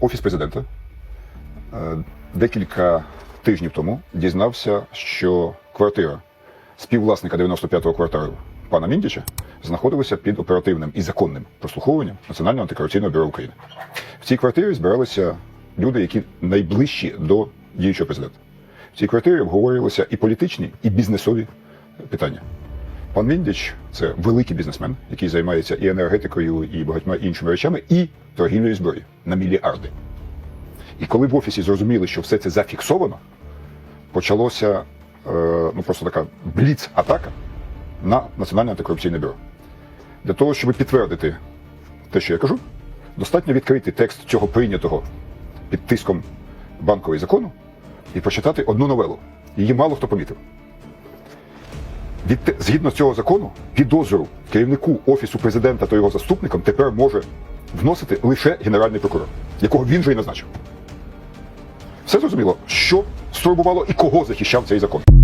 Офіс президента е, декілька тижнів тому дізнався, що квартира співвласника 95-го кварталу пана Міндіча знаходилася під оперативним і законним прослуховуванням Національного антикорупційного бюро України. В цій квартирі збиралися люди, які найближчі до діючого президента. В цій квартирі обговорювалися і політичні, і бізнесові питання. Пан Міндіч це великий бізнесмен, який займається і енергетикою, і багатьма іншими речами, і торгівлею зброєю на мільярди. І коли в офісі зрозуміли, що все це зафіксовано, почалося е, ну просто така бліц-атака на Національне антикорупційне бюро. Для того, щоб підтвердити те, що я кажу, достатньо відкрити текст цього прийнятого під тиском банкової закону і прочитати одну новелу. Її мало хто помітив. Від, згідно цього закону, підозру керівнику офісу президента та його заступникам тепер може вносити лише генеральний прокурор, якого він же і назначив. Все зрозуміло, що стурбувало і кого захищав цей закон.